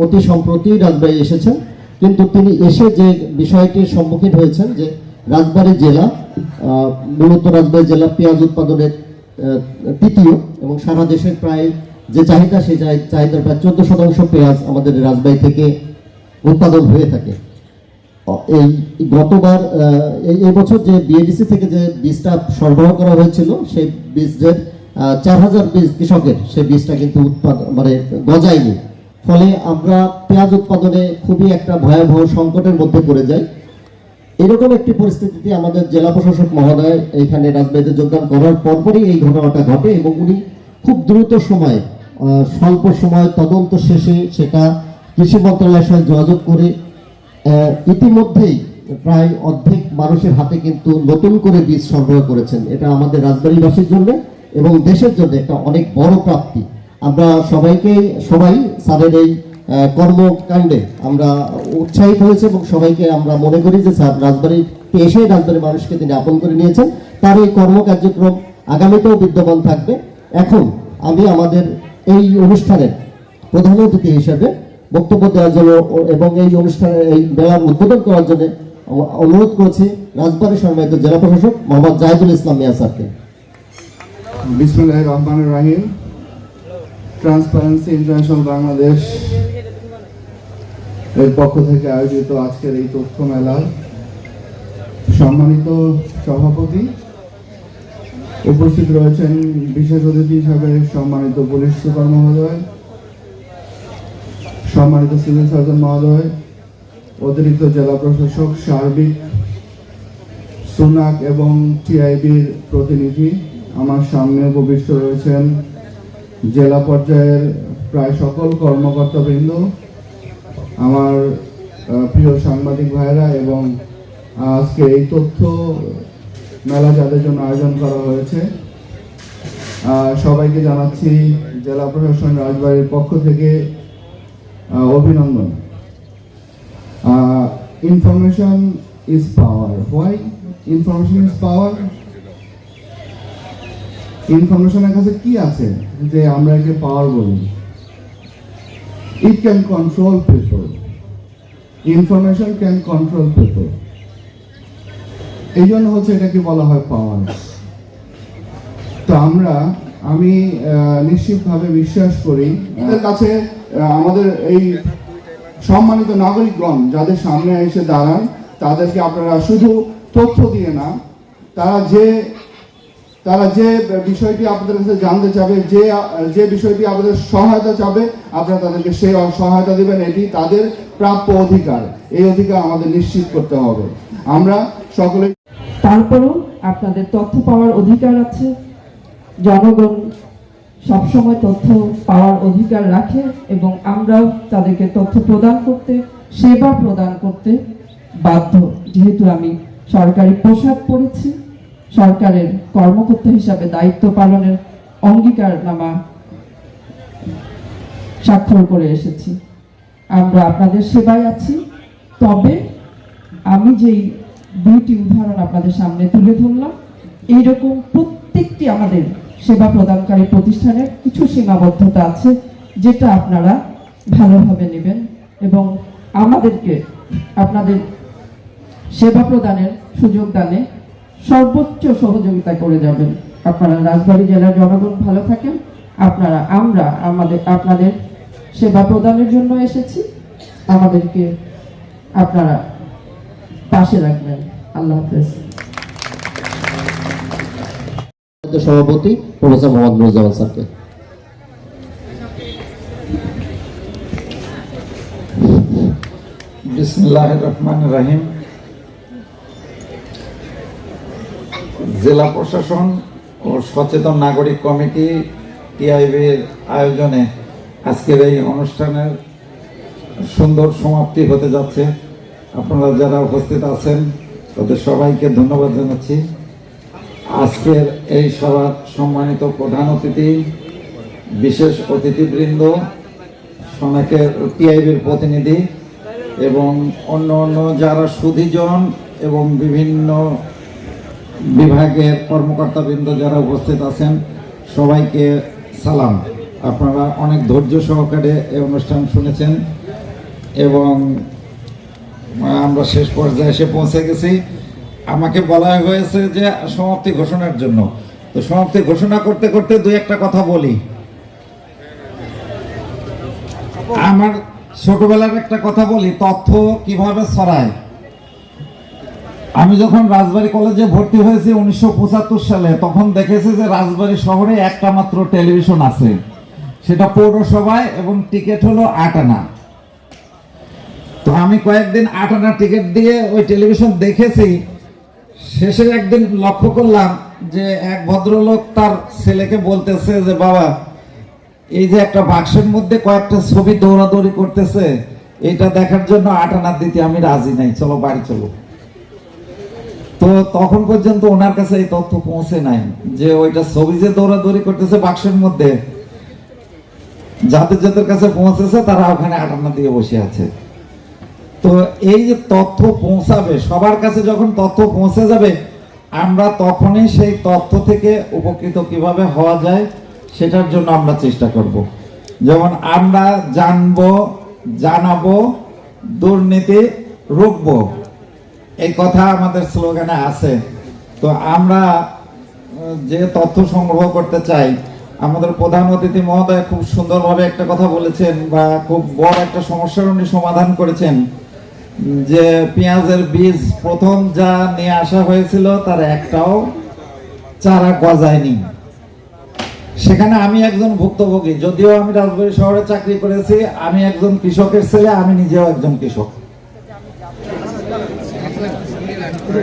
অতি সম্প্রতি রাজবাড়ি এসেছেন। কিন্তু তিনি এসে যে বিষয়টির সম্মুখীন হয়েছেন, যে রাজবাড়ী জেলা মূলত রাজবাড়ী জেলা পেঁয়াজ উৎপাদনের তৃতীয় এবং সারা দেশের প্রায় যে চাহিদা, সেই চাহি- চাহিদার প্রায় চোদ্দ শতাংশ পেঁয়াজ আমাদের রাজবাড়ী থেকে উৎপাদন হয়ে থাকে। এই গতবার এই এই বছর যে বিএডিসি থেকে যে বীজটা সরবরাহ করা হয়েছিল, সেই বীজের চার হাজার বীজ কৃষকের, সেই বীজটা কিন্তু উৎপাদন মানে গজায়নি। ফলে আমরা পেঁয়াজ উৎপাদনে খুবই একটা ভয়াবহ সংকটের মধ্যে পড়ে যাই। এরকম একটি পরিস্থিতিতে আমাদের জেলা প্রশাসক মহোদয় এখানে রাজবাড়িতে যোগদান করার পরপরই এই ঘটনাটা ঘটে এবং উনি খুব দ্রুত সময়ে স্বল্প সময় তদন্ত শেষে সেটা কৃষি মন্ত্রণালয়ের সঙ্গে যোগাযোগ করে ইতিমধ্যেই প্রায় অর্ধেক মানুষের হাতে কিন্তু নতুন করে বীজ সরবরাহ করেছেন। এটা আমাদের রাজবাড়িবাসীর জন্য এবং দেশের জন্য একটা অনেক বড় প্রাপ্তি। আমরা সবাইকে, সবাই স্যারের এই কর্মকাণ্ডে আমরা উৎসাহিত হয়েছে এবং সবাইকে আমরা মনে করি যে স্যার রাজবাড়িতে এসে রাজবাড়ির মানুষকে তিনি আপন করে নিয়েছেন। তার এই কর্ম কার্যক্রম আগামীতেও বিদ্যমান থাকবে। এখন আমি আমাদের এই অনুষ্ঠানের প্রধান অতিথি হিসেবে বক্তব্য দেওয়ার জন্য এবং এই অনুষ্ঠানে এই মেলার উদ্বোধন করার জন্য অনুরোধ করেছি রাজবাড়ী সম্মানিত জেলা প্রশাসক মোহাম্মদ জাহিদুল ইসলাম মিয়া স্যারকে। বিসমুল্লাহ রহমান রাহিম। ট্রান্সপারেন্সি ইন্টারন্যাশনাল বাংলাদেশ এর পক্ষ থেকে আয়োজিত আজকের এই তথ্য মেলার সম্মানিত সভাপতি, উপস্থিত রয়েছেন বিশেষ অতিথি হিসাবে সম্মানিত পুলিশ সুপার মহোদয়, সম্মানিত সিভিল সার্জন মহোদয়, অতিরিক্ত জেলা প্রশাসক সার্বিক সুনাক এবং টিআইবির প্রতিনিধি। আমার সামনে উপবিষ্ট রয়েছেন জেলা পর্যায়ের প্রায় সকল কর্মকর্তাবৃন্দ, আমার প্রিয় সাংবাদিক ভাইরা এবং আজকে এই তথ্য মেলা যাদের জন্য আয়োজন করা হয়েছে সবাইকে জানাচ্ছি জেলা প্রশাসন রাজবাড়ির পক্ষ থেকে অভিনন্দন। Information is power why information is power ইনফরমেশনের কাছে কি আছে যে আমরা একে পাওয়ার বলি? It can control people information can control people এই জন্য হচ্ছে এটাকে বলা হয় পাওয়ার তো আমরা, আমি নিশ্চিতভাবে বিশ্বাস করি, আমাদের কাছে আমাদের এই সম্মানিত নাগরিকগণ যাদের সামনে এসে দাঁড়ান, তাদেরকে আপনারা শুধু তথ্য দিয়ে না, তারা যে তারা যে বিষয়টি আপনাদের কাছে জানতে চাবে, যে যে বিষয়টি আপনাদের সহায়তা চাবে, আপনারা তাদেরকে সেই সহায়তা দেবেন। এটি তাদের প্রাপ্য অধিকার। এই অধিকার আমাদের নিশ্চিত করতে হবে। আমরা সকলে তারপরেও আপনাদের তথ্য পাওয়ার অধিকার আছে। জনগণ সবসময় তথ্য পাওয়ার অধিকার রাখে এবং আমরাও তাদেরকে তথ্য প্রদান করতে, সেবা প্রদান করতে বাধ্য। যেহেতু আমি সরকারি পোশাক পরেছি সরকারের কর্মকর্তা হিসাবে দায়িত্ব পালনের অঙ্গীকার নামা স্বাক্ষর করে এসেছি। আমরা আপনাদের সেবায় আছি। তবে আমি যেই দুইটি উদাহরণ আপনাদের সামনে তুলে ধরলাম, এইরকম প্রত্যেকটি আমাদের সেবা প্রদানকারী প্রতিষ্ঠানের কিছু সীমাবদ্ধতা আছে যেটা আপনারা ভালোভাবে নেবেন এবং আমাদেরকে আপনাদের সেবা প্রদানের সুযোগ দানে সর্বোচ্চ সহযোগিতা করে যাবেন। আপনারা রাজবাড়ী জেলার জনগণ ভালো থাকেন। আপনারা আমরা আমাদের আপনাদের সেবা প্রদানের জন্য এসেছি। আমাদেরকে আপনারা পাশে রাখবেন। আল্লাহ হাফেজ। সভাপতি প্রফেসর মোহাম্মদ স্যারকে। বিসমুল্লাহ রহমান রাহিম। জেলা প্রশাসন ও সচেতন নাগরিক কমিটি টিআইবির আয়োজনে আজকের এই অনুষ্ঠানের সুন্দর সমাপ্তি হতে যাচ্ছে। আপনারা যারা উপস্থিত আছেন, তাদের সবাইকে ধন্যবাদ জানাচ্ছি। আজকের এই সভার সম্মানিত প্রধান অতিথি, বিশেষ অতিথিবৃন্দ, সনাকের টিআইবির প্রতিনিধি এবং অন্য অন্য যারা সুধীজন এবং বিভিন্ন বিভাগের কর্মকর্তাবৃন্দ যারা উপস্থিত আছেন, সবাইকে সালাম। আপনারা অনেক ধৈর্য সহকারে এই অনুষ্ঠান শুনেছেন এবং আমরা শেষ পর্যায়ে এসে পৌঁছে গেছি। আমাকে বলা হয়েছে যে সমাপ্তি ঘোষণার জন্য। তো সমাপ্তি ঘোষণা করতে করতে দুই একটা কথা বলি। আমার ছোটবেলার একটা কথা বলি, তথ্য কীভাবে ছড়ায়? আমি যখন রাজবাড়ী কলেজে ভর্তি হয়েছি উনিশশো পঁচাত্তর সালে, তখন দেখেছি যে রাজবাড়ী শহরে একটা মাত্র টেলিভিশন আছে। সেটা পৌরসভায় এবং টিকিট হলো আট আনা। তো আমি কয়েকদিন আট আনা টিকিট দিয়ে ওই টেলিভিশন দেখেছি। শেষে একদিন লক্ষ্য করলাম যে এক ভদ্রলোক তার ছেলেকে বলতেছে যে, বাবা, এই যে একটা বাক্সের মধ্যে কয়েকটা ছবি দৌড়াদৌড়ি করতেছে, এটা দেখার জন্য আট আনা দিতে আমি রাজি নাই। চলো, বাড়ি চলো। তো তখন পর্যন্ত ওনার কাছে এই তথ্য পৌঁছে নাই যে ওইটা ছবি যে দৌড়াদৌড়ি করতেছে বাক্সের মধ্যে। যাদের যাদের কাছে পৌঁছেছে তারা ওখানে আটানা দিয়ে বসে আছে। তো এই যে তথ্য পৌঁছাবে, সবার কাছে যখন তথ্য পৌঁছে যাবে, আমরা তখনই সেই তথ্য থেকে উপকৃত কীভাবে হওয়া যায় সেটার জন্য আমরা চেষ্টা করব। যেমন আমরা জানব, জানাব, দুর্নীতি, রুখবো। এই কথা আমাদের স্লোগানে আছে। তো আমরা যে তথ্য সংগ্রহ করতে চাই, আমাদের প্রধান অতিথি মহোদয় খুব সুন্দরভাবে একটা কথা বলেছেন বা খুব বড় একটা সমস্যার উনি সমাধান করেছেন, যে পেঁয়াজের বীজ প্রথম যা নিয়ে আসা হয়েছিল, তার একটাও চারা গজায়নি। সেখানে আমি একজন ভুক্তভোগী, যদিও আমি রাজবাড়ী শহরে চাকরি করেছি, আমি একজন কৃষকের ছেলে, আমি নিজেও একজন কৃষক।